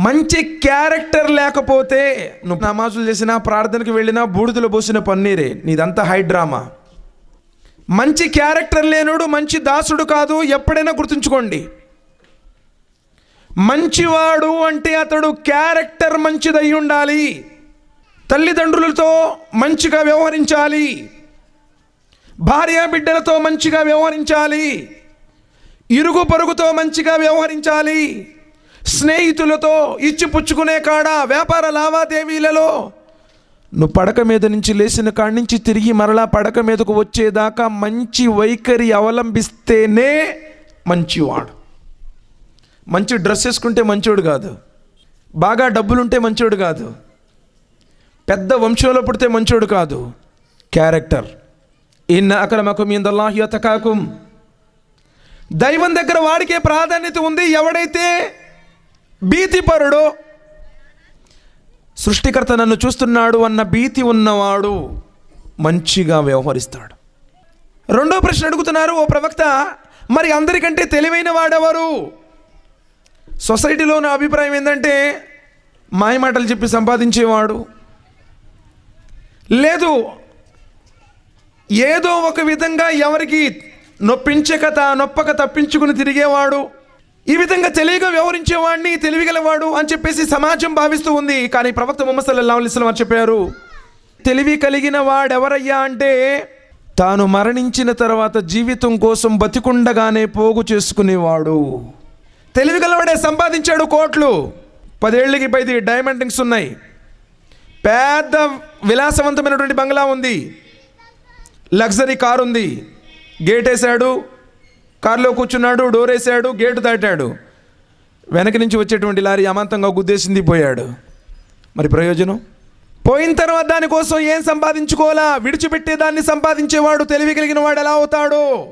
మంచి క్యారెక్టర్ లేకపోతే నువ్వు నమాజులు చేసినా ప్రార్థనకు వెళ్ళినా బూడిదలు పోసిన పన్నీరే. నీదంతా హైడ్రామా మంచి క్యారెక్టర్ లేనుడు మంచి దాసుడు కాదు ఎప్పుడైనా గుర్తుంచుకోండి. మంచివాడు అంటే అతడు క్యారెక్టర్ మంచిదై ఉండాలి. తల్లిదండ్రులతో మంచిగా వ్యవహరించాలి. భార్య బిడ్డలతో మంచిగా వ్యవహరించాలి. ఇరుగు పొరుగుతో మంచిగా వ్యవహరించాలి. స్నేహితులతో ఇచ్చి పుచ్చుకునే కాడ వ్యాపార లావాదేవీలలో నువ్వు పడక మీద నుంచి లేచిన కాడి నుంచి తిరిగి మరలా పడక మీదకు వచ్చేదాకా మంచి వైఖరి అవలంబిస్తేనే మంచివాడు. మంచి డ్రెస్ వేసుకుంటే మంచోడు కాదు. బాగా డబ్బులుంటే మంచోడు కాదు. పెద్ద వంశంలో పుడితే మంచోడు కాదు. క్యారెక్టర్. ఇన్న అక్రమకు మీందల్లాహి అతకాకుం దైవం దగ్గర వాడికే ప్రాధాన్యత ఉంది. ఎవడైతే భీతిపరుడు. సృష్టికర్త నన్ను చూస్తున్నాడు అన్న భీతి ఉన్నవాడు మంచిగా వ్యవహరిస్తాడు. రెండో ప్రశ్న అడుగుతున్నారు ఓ ప్రవక్త మరి అందరికంటే తెలివైన వాడెవరు? సొసైటీలో నా అభిప్రాయం ఏంటంటే మాయమాటలు చెప్పి సంపాదించేవాడు. లేదు ఏదో ఒక విధంగా ఎవరికి నొప్పించక నొప్పక తప్పించుకుని తిరిగేవాడు. ఈ విధంగా తెలివిగా వ్యవహరించేవాడిని తెలివిగలవాడు అని చెప్పేసి సమాజం భావిస్తూ ఉంది. కానీ ప్రవక్త ముహమ్మద్ సల్లల్లాహు అలైహి వారు చెప్పారు తెలివి కలిగిన వాడెవరయ్యా అంటే తాను మరణించిన తర్వాత జీవితం కోసం బతికుండగానే పోగు చేసుకునేవాడు. తెలివిగలవాడే సంపాదించాడు కోట్లు. పదేళ్ళకి పైది డైమండ్ రింగ్స్ ఉన్నాయి. పెద్ద విలాసవంతమైనటువంటి బంగ్లా ఉంది. లగ్జరీ కారు ఉంది గేట్ వేసాడు కారులో కూర్చున్నాడు డోరేసాడు గేటు దాటాడు. వెనక నుంచి వచ్చేటువంటి లారీ అమాంతంగా గుద్దేసింది పోయాడు. మరి ప్రయోజనం? పోయిన తర్వాత దానికోసం ఏం సంపాదించుకోవాలా? విడిచిపెట్టే దాన్ని సంపాదించేవాడు తెలివి కలిగిన వాడు ఎలా అవుతాడు?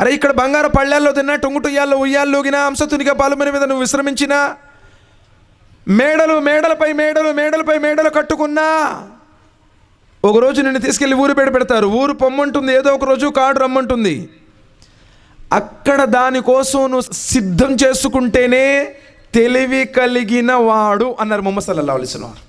అరే ఇక్కడ బంగారు పళ్ళెల్లో తిన్నా టొంగుటుయ్యాల్లో ఉయ్యాల్లోగినా అంశతునిగా పాలుమని మీద నువ్వు విశ్రమించినా మేడలు మేడలపై మేడలు మేడలపై మేడలు కట్టుకున్నా ఒకరోజు నిన్ను తీసుకెళ్ళి ఊరు పెడతారు. ఊరు పొమ్మంటుంది ఏదో ఒక రోజు కాడు రమ్మంటుంది. అక్కడ దానికోసం నువ్వు సిద్ధం చేసుకుంటేనే తెలివి కలిగిన వాడు అన్నారు ముహమ్మద్ సల్లల్లాహు అలిసిన వారు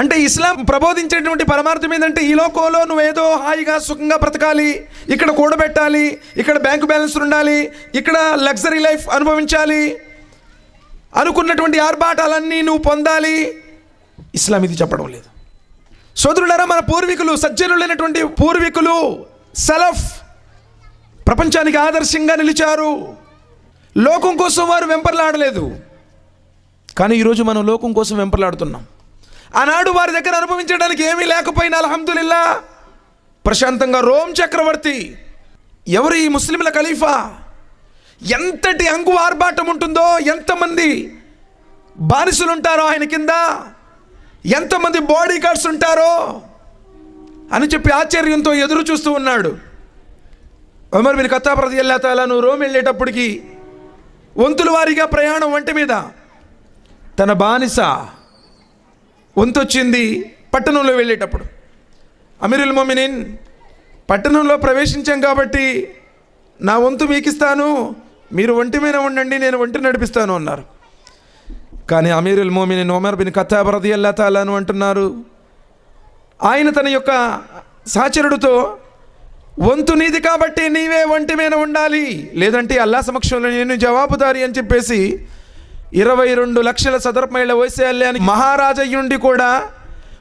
అంటే ఇస్లాం ప్రబోధించేటువంటి పరమార్థం ఏంటంటే ఈ లోకంలో నువ్వేదో హాయిగా సుఖంగా బ్రతకాలి ఇక్కడ కూడబెట్టాలి ఇక్కడ బ్యాంకు బ్యాలెన్స్ ఉండాలి ఇక్కడ లగ్జరీ లైఫ్ అనుభవించాలి అనుకున్నటువంటి ఆర్భాటాలన్నీ నువ్వు పొందాలి. ఇస్లాం ఇది చెప్పడం లేదు. సోదరులారా మన పూర్వీకులు సజ్జనులైనటువంటి పూర్వీకులు సెలఫ్ ప్రపంచానికి ఆదర్శంగా నిలిచారు. లోకం కోసం వారు వెంపర్లాడలేదు. కానీ ఈరోజు మనం లోకం కోసం వెంపర్లాడుతున్నాం. ఆనాడు వారి దగ్గర అనుభవించడానికి ఏమీ లేకపోయినా అల్హమ్దులిల్లా ప్రశాంతంగా రోమ్ చక్రవర్తి ఎవరు ఈ ముస్లింల ఖలీఫా? ఎంతటి అంగు ఆర్భాటం ఉంటుందో ఎంతమంది బానిసలు ఉంటారో ఆయన కింద ఎంతమంది బాడీ గార్డ్స్ ఉంటారో అని చెప్పి ఆశ్చర్యంతో ఎదురు చూస్తూ ఉన్నాడు. ఉమర్ బిన్ ఖత్తాబ్ రదియల్లా తాలా రోమ్ వెళ్ళేటప్పటికి వంతుల వారీగా ప్రయాణం వంటి మీద తన బానిస వంతొచ్చింది పట్టణంలో వెళ్ళేటప్పుడు. అమీరుల్ మొమినిన్ పట్టణంలో ప్రవేశించాం కాబట్టి నా వంతు మీకు ఇస్తాను మీరు ఒంటి మీద ఉండండి నేను ఒంటి నడిపిస్తాను అన్నారు. కానీ అమీరుల్ మోమినిన్ ఒమర్ బిన్ ఖత్తాబ్ రదియల్లా తాలాను అంటున్నారు ఆయన తన యొక్క సహచరుడితో వంతు నీది కాబట్టి నీవే ఒంటి మీద ఉండాలి. లేదంటే అల్లా సమక్షంలో నేను జవాబుదారి అని చెప్పేసి ఇరవై రెండు లక్షల సదర్మైళ్ళ వయసేయాలి అని మహారాజయ్యుండి కూడా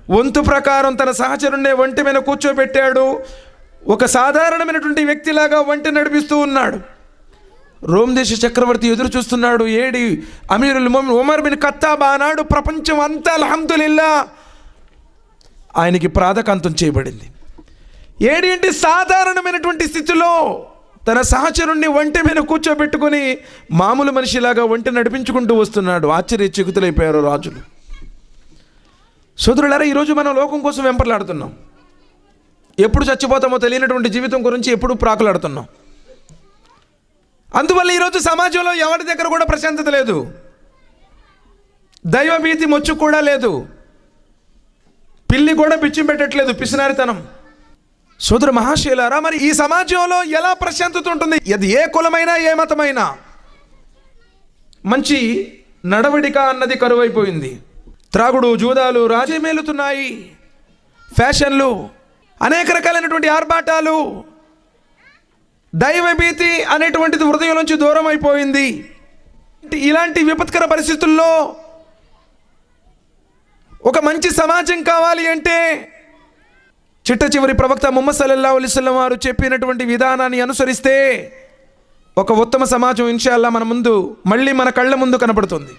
వంతు ప్రకారం తన సహచరుణ్ణే ఒంటి మీద కూర్చోబెట్టాడు. ఒక సాధారణమైనటువంటి వ్యక్తిలాగా వంటి నడిపిస్తూ ఉన్నాడు. రోమ్ దేశ చక్రవర్తి ఎదురు చూస్తున్నాడు. ఏడి అమీరుల్ ఉమర్ బిన్ ఖత్తాబ్ ఆనాడు ప్రపంచం అంతా అల్హమ్దులిల్లా. ఆయనకి ప్రాధకాంతం చేయబడింది. ఏడి అంటే సాధారణమైనటువంటి స్థితిలో తన సహచరుణ్ణి ఒంటి మీద కూర్చోబెట్టుకొని మామూలు మనిషిలాగా ఒంటి నడిపించుకుంటూ వస్తున్నాడు. ఆశ్చర్య చెకుతులైపోయారు రాజులు. సోదరులారా ఈరోజు మనం లోకం కోసం వెంపర్లాడుతున్నాం. ఎప్పుడు చచ్చిపోతామో తెలియనటువంటి జీవితం గురించి ఎప్పుడు ప్రాకులాడుతున్నాం. అందువల్ల ఈరోజు సమాజంలో ఎవరి దగ్గర కూడా ప్రశాంతత లేదు. దైవభీతి మొచ్చు కూడా లేదు. పిల్లి కూడా పిచ్చి పెట్టట్లేదు పిసినారితనం. సోదరు మహాశీలారా మరి ఈ సమాజంలో ఎలా ప్రశాంతత ఉంటుంది అది ఏ కులమైనా ఏ మతమైనా? మంచి నడవడిక అన్నది కరువైపోయింది. త్రాగుడు జూదాలు రాజమేలుతున్నాయి. ఫ్యాషన్లు అనేక రకాలైనటువంటి ఆర్భాటాలు దైవభీతి అనేటువంటిది హృదయం నుంచి దూరం అయిపోయింది ఇలాంటి విపత్కర పరిస్థితుల్లో ఒక మంచి సమాజం కావాలి అంటే చిట్ట చివరి ప్రవక్త ముహమ్మద్ సల్లల్లా అలిస్లం వారు చెప్పినటువంటి విధానాన్ని అనుసరిస్తే ఒక ఉత్తమ సమాజం ఇన్షాల్లా మన ముందు మళ్ళీ మన కళ్ళ ముందు కనపడుతుంది.